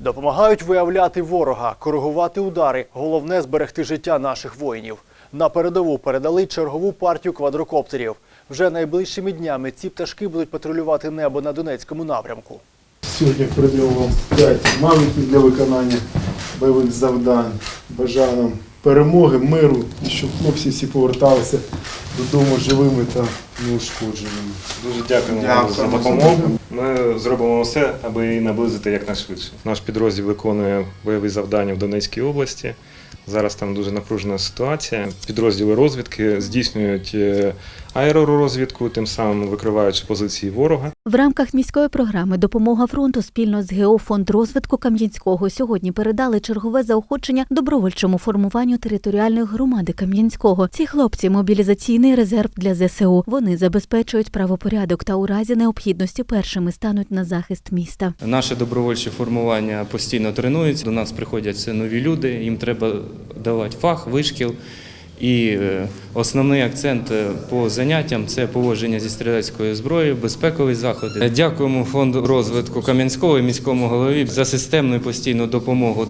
Допомагають виявляти ворога, коригувати удари. Головне зберегти життя наших воїнів. На передову передали чергову партію квадрокоптерів. Вже найближчими днями ці пташки будуть патрулювати небо на Донецькому напрямку. Сьогодні передаю вам 5 мавіків для виконання бойових завдань. Бажаю нам перемоги, миру і щоб хлопці всі поверталися додому живими та неушкодженими. Дуже дякуємо вам Дякую. за допомогу. Ми зробимо все, аби її наблизити якнайшвидше. Наш підрозділ виконує бойові завдання в Донецькій області. Зараз там дуже напружена ситуація. Підрозділи розвідки здійснюють е, аеророзвідку, тим самим викриваючи позиції ворога. В рамках міської програми Допомога фронту спільно з ГЕО фонд розвитку Кам'янського сьогодні передали чергове заохочення добровольчому формуванню територіальної громади Кам'янського. Ці хлопці мобілізаційний резерв для ЗСУ. Вони забезпечують правопорядок та у разі необхідності першими стануть на захист міста. Наше добровольче формування постійно тренується. До нас приходять нові люди. Їм треба давати фах, вишкіл. І е, основний акцент е, по заняттям це поводження зі стрілецькою зброєю, безпекові заходи. Дякуємо фонду розвитку Кам'янського і міському голові за системну і постійну допомогу.